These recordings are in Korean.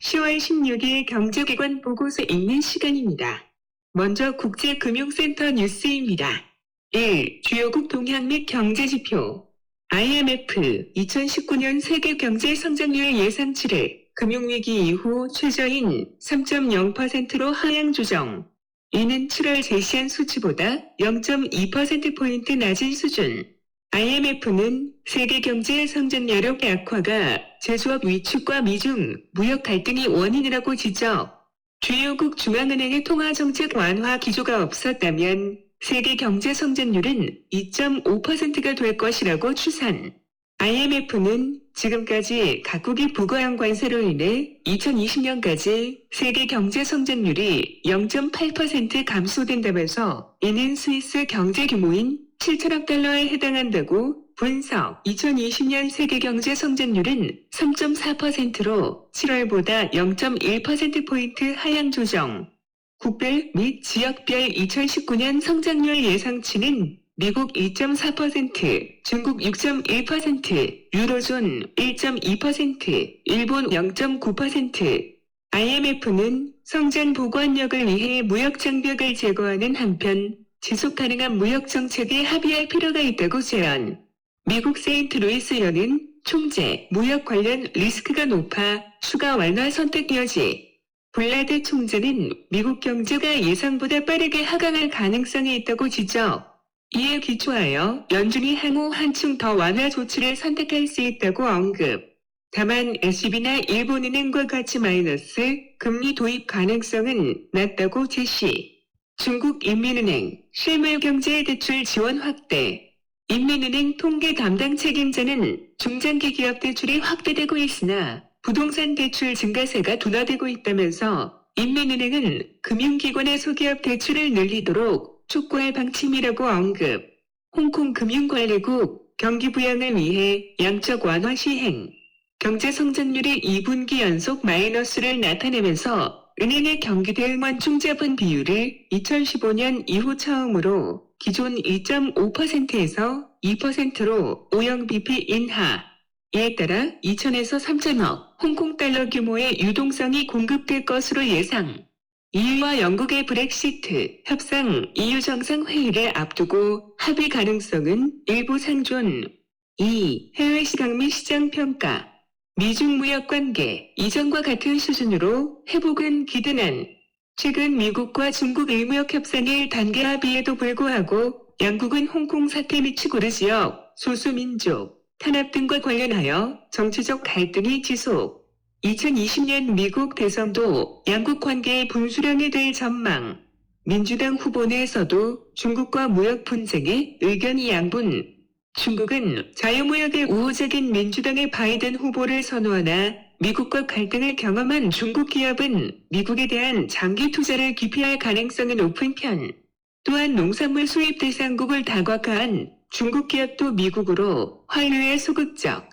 10월 16일 경제기관 보고서 읽는 시간입니다. 먼저 국제금융센터 뉴스입니다. 1. 주요국 동향 및 경제지표 IMF 2019년 세계 경제 성장률 예상치를 금융위기 이후 최저인 3.0%로 하향 조정. 이는 7월 제시한 수치보다 0.2%포인트 낮은 수준. IMF는 세계 경제 성장률 약화가 제조업 위축과 미중 무역 갈등이 원인이라고 지적. 주요국 중앙은행의 통화 정책 완화 기조가 없었다면 세계 경제 성장률은 2.5%가 될 것이라고 추산. IMF는 지금까지 각국이 부과한 관세로 인해 2020년까지 세계 경제 성장률이 0.8% 감소된다면서 이는 스위스 경제 규모인 7천억 달러에 해당한다고 분석. 2020년 세계 경제 성장률은 3.4%로 7월보다 0.1%포인트 하향 조정. 국별 및 지역별 2019년 성장률 예상치는 미국 2.4%, 중국 6.1%, 유로존 1.2%, 일본 0.9%. IMF는 성장 보관력을 위해 무역 장벽을 제거하는 한편 지속 가능한 무역 정책에 합의할 필요가 있다고 제안. 미국 세인트루이스연은 총재 무역 관련 리스크가 높아 추가 완화 선택 여지. 블라드 총재는 미국 경제가 예상보다 빠르게 하강할 가능성이 있다고 지적. 이에 기초하여 연준이 향후 한층 더 완화 조치를 선택할 수 있다고 언급. 다만 SB나 일본은행과 같이 마이너스 금리 도입 가능성은 낮다고 제시. 중국 인민은행 실물경제 대출 지원 확대. 인민은행 통계 담당 책임자는 중장기 기업 대출이 확대되고 있으나 부동산 대출 증가세가 둔화되고 있다면서 인민은행은 금융기관의 소기업 대출을 늘리도록 촉구할 방침이라고 언급. 홍콩 금융관리국 경기 부양을 위해 양적 완화 시행. 경제 성장률이 2분기 연속 마이너스를 나타내면서 은행의 경기 대응원 충자분 비율을 2015년 이후 처음으로 기존 2.5%에서 2%로 5.0bp 인하. 이에 따라 2천에서 3천억 홍콩 달러 규모의 유동성이 공급될 것으로 예상. EU와 영국의 브렉시트 협상 EU 정상회의를 앞두고 합의 가능성은 일부 상존. 2. 해외 시장 및 시장 평가. 미중 무역 관계 이전과 같은 수준으로 회복은 기대난. 최근 미국과 중국 일무역 협상일 단계 합의에도 불구하고 양국은 홍콩 사태 및 치고르 지역, 소수민족, 탄압 등과 관련하여 정치적 갈등이 지속. 2020년 미국 대선도 양국 관계의 분수령이 될 전망. 민주당 후보 내에서도 중국과 무역 분쟁에 의견이 양분. 중국은 자유무역의 우호적인 민주당의 바이든 후보를 선호하나 미국과 갈등을 경험한 중국 기업은 미국에 대한 장기 투자를 기피할 가능성이 높은 편. 또한 농산물 수입 대상국을 다각화한 중국 기업도 미국으로 환류에 소극적.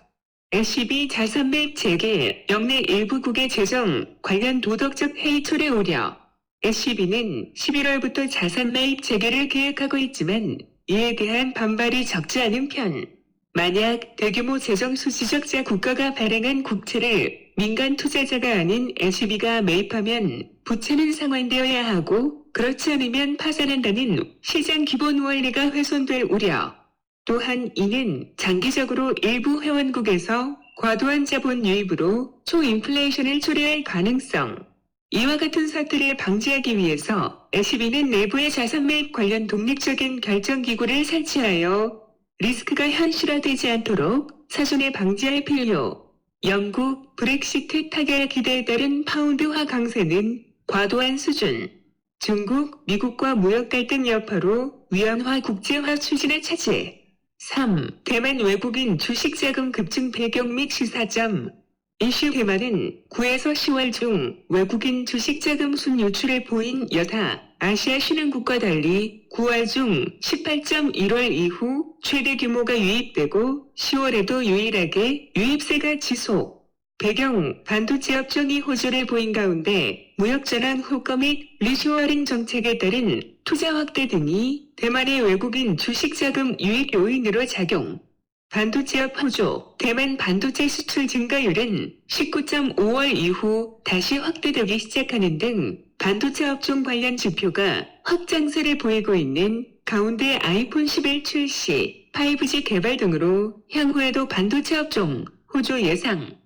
LCB 자산 매입 재개 영내 일부국의 재정 관련 도덕적 해이초래 우려. LCB는 11월부터 자산 매입 재개를 계획하고 있지만 이에 대한 반발이 적지 않은 편. 만약 대규모 재정 수지적자 국가가 발행한 국채를 민간 투자자가 아닌 LCB가 매입하면 부채는 상환되어야 하고 그렇지 않으면 파산한다는 시장 기본 원리가 훼손될 우려. 또한 이는 장기적으로 일부 회원국에서 과도한 자본 유입으로 초인플레이션을 초래할 가능성. 이와 같은 사태를 방지하기 위해서 LCB는 내부의 자산 매입 관련 독립적인 결정기구를 설치하여 리스크가 현실화되지 않도록 사전에 방지할 필요. 영국 브렉시트 타결 기대에 따른 파운드화 강세는 과도한 수준. 중국, 미국과 무역 갈등 여파로 위안화 국제화 추진의 차질. 3. 대만 외국인 주식 자금 급증 배경 및 시사점. 이슈 대만은 9에서 10월 중 외국인 주식 자금 순유출을 보인 여타 아시아 신흥국과 달리 9월 중 18.1월 이후 최대 규모가 유입되고 10월에도 유일하게 유입세가 지속. 배경 반도체 업종이 호조를 보인 가운데 무역 전환 효과 및 리쇼어링 정책에 따른 투자 확대 등이 대만의 외국인 주식 자금 유입 요인으로 작용. 반도체업 호조, 대만 반도체 수출 증가율은 19.5월 이후 다시 확대되기 시작하는 등 반도체 업종 관련 지표가 확장세를 보이고 있는 가운데 아이폰 11 출시, 5G 개발 등으로 향후에도 반도체 업종 호조 예상.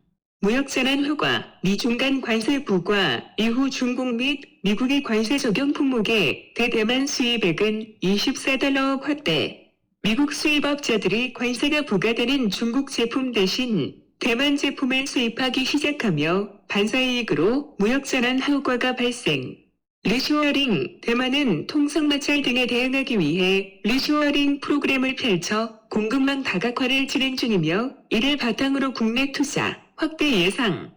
무역전환 효과, 미중 간 관세 부과 이후 중국 및 미국의 관세 적용 품목의 대대만 수입액은 24달러 확대. 미국 수입업자들이 관세가 부과되는 중국 제품 대신 대만 제품을 수입하기 시작하며 반사이익으로 무역전환 효과가 발생. 리쇼어링, 대만은 통상 마찰 등에 대응하기 위해 리쇼어링 프로그램을 펼쳐 공급망 다각화를 진행 중이며 이를 바탕으로 국내 투자, 확대 예상,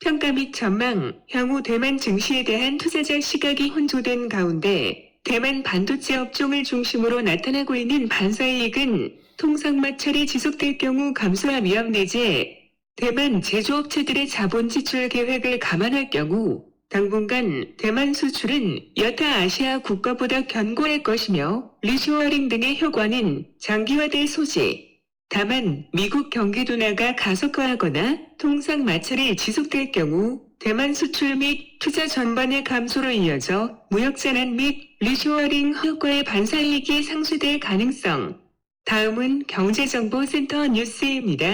평가 및 전망, 향후 대만 증시에 대한 투자자 시각이 혼조된 가운데 대만 반도체 업종을 중심으로 나타나고 있는 반사이익은 통상 마찰이 지속될 경우 감소할 위험 내재 대만 제조업체들의 자본 지출 계획을 감안할 경우 당분간 대만 수출은 여타 아시아 국가보다 견고할 것이며 리쇼어링 등의 효과는 장기화될 소지. 다만 미국 경기 둔화가 가속화하거나 통상 마찰이 지속될 경우 대만 수출 및 투자 전반의 감소로 이어져 무역전환 및 리쇼어링 효과의 반사이익이 상쇄될 가능성. 다음은 경제정보센터 뉴스입니다.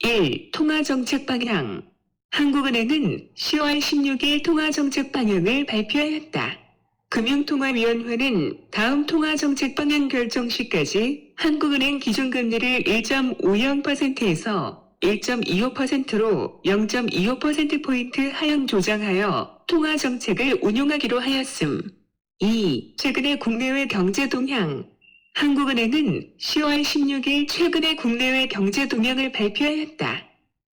1. 통화정책 방향 한국은행은 10월 16일 통화정책 방향을 발표하였다. 금융통화위원회는 다음 통화정책 방향 결정 시까지 한국은행 기준금리를 1.50%에서 1.25%로 0.25%포인트 하향 조정하여 통화 정책을 운용하기로 하였음. 2. 최근의 국내외 경제 동향. 한국은행은 10월 16일 최근의 국내외 경제 동향을 발표하였다.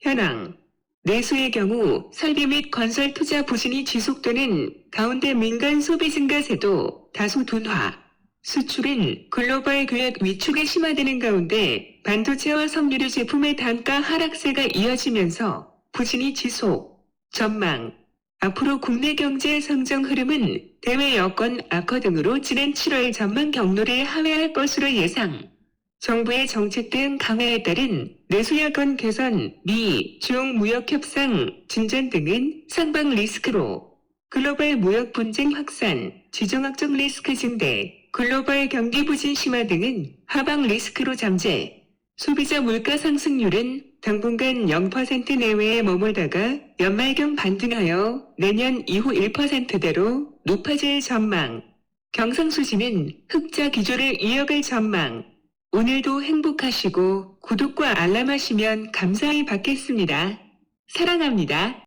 현황. 내수의 경우 설비 및 건설 투자 부진이 지속되는 가운데 민간 소비 증가세도 다소 둔화. 수출은 글로벌 교역 위축이 심화되는 가운데 반도체와 섬유류 제품의 단가 하락세가 이어지면서 부진이 지속. 전망. 앞으로 국내 경제 성장 흐름은 대외 여건 악화 등으로 지난 7월 전망 경로를 하회할 것으로 예상. 정부의 정책 등 강화에 따른 내수 여건 개선, 미, 중 무역 협상, 진전 등은 상방 리스크로 글로벌 무역 분쟁 확산, 지정학적 리스크 증대, 글로벌 경기 부진 심화 등은 하방 리스크로 잠재. 소비자 물가 상승률은 당분간 0% 내외에 머물다가 연말경 반등하여 내년 이후 1%대로 높아질 전망. 경상수지는 흑자 기조를 이어갈 전망. 오늘도 행복하시고 구독과 알람하시면 감사히 받겠습니다. 사랑합니다.